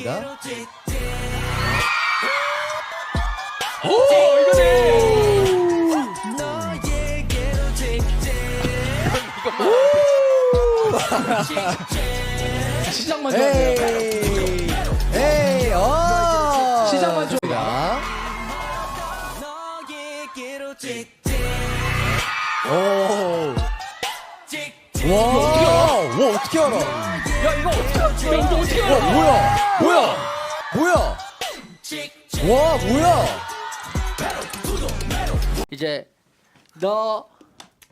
하겠습니다. 시작만 좋아요. 에이, 에이, 어. 시작만 좀-. 오. 와, 와 어떻게 알아? 야 이거 어떻게? 야 이거 어떻게 와 알아? 뭐야? 뭐야? 뭐야? 와 뭐야? 이제 너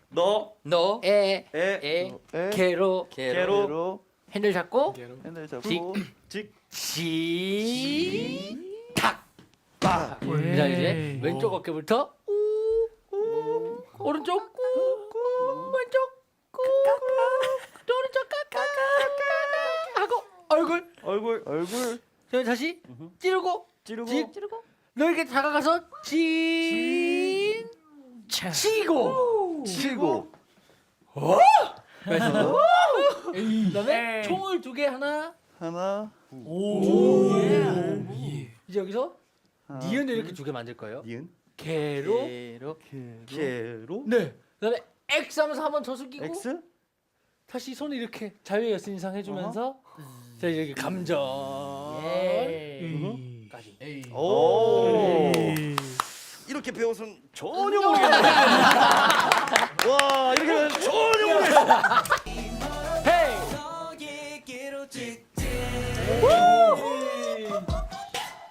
너, 너, 에, 에, 에, 에, 개로, 개로, 핸들 잡고, 핸들 잡고 직, 지, 탁, 빡. 그다음 이제 왼쪽 어깨부터 우, 우, 오른쪽 우, 왼쪽 우, 또 오른쪽 까까 하고 얼굴. 얼굴 얼굴 자 다시 찌르고, 찌르고, 직, 찌르고. 너 이렇게 다가가서 진, 치고. 치고. 그래서 그다음에 총을 두 개 하나. 하나. 이제 여기서 니은을 이렇게 두 개 만들 거예요. 니은, 개로. 개로, 개로. 개로, 네. 그다음에 X 하면서 한번 더 숙이고 X, 다시 손을 이렇게 자유의 여신상 해주면서 자 이렇게 감정 에이까지. 에이. 오. 이렇게 배워서는 전혀 모르겠네. 와, 이렇게 전혀 모르겠어요.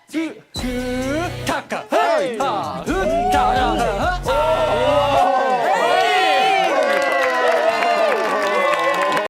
그, 그, 타카, 헤이!